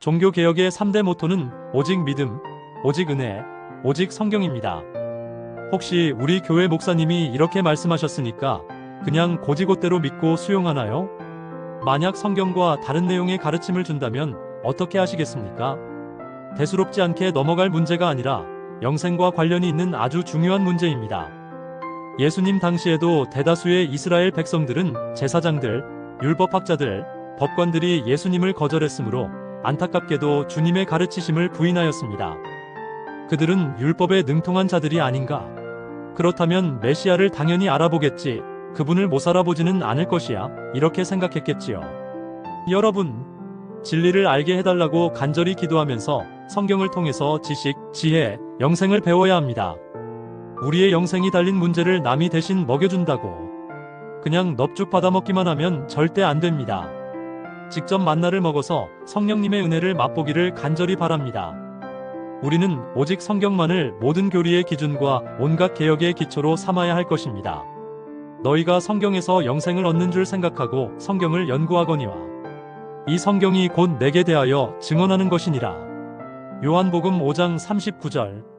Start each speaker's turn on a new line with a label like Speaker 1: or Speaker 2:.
Speaker 1: 종교개혁의 3대 모토는 오직 믿음, 오직 은혜, 오직 성경입니다. 혹시 우리 교회 목사님이 이렇게 말씀하셨으니까 그냥 고지곳대로 믿고 수용하나요? 만약 성경과 다른 내용의 가르침을 준다면 어떻게 하시겠습니까? 대수롭지 않게 넘어갈 문제가 아니라 영생과 관련이 있는 아주 중요한 문제입니다. 예수님 당시에도 대다수의 이스라엘 백성들은 제사장들, 율법학자들, 법관들이 예수님을 거절했으므로 안타깝게도 주님의 가르치심을 부인하였습니다. 그들은 율법에 능통한 자들이 아닌가? 그렇다면 메시아를 당연히 알아보겠지. 그분을 못 알아보지는 않을 것이야. 이렇게 생각했겠지요. 여러분, 진리를 알게 해달라고 간절히 기도하면서 성경을 통해서 지식, 지혜, 영생을 배워야 합니다. 우리의 영생이 달린 문제를 남이 대신 먹여준다고. 그냥 넙죽 받아먹기만 하면 절대 안 됩니다. 직접 만나를 먹어서 성령님의 은혜를 맛보기를 간절히 바랍니다. 우리는 오직 성경만을 모든 교리의 기준과 온갖 개혁의 기초로 삼아야 할 것입니다. 너희가 성경에서 영생을 얻는 줄 생각하고 성경을 연구하거니와 이 성경이 곧 내게 대하여 증언하는 것이니라. 요한복음 5장 39절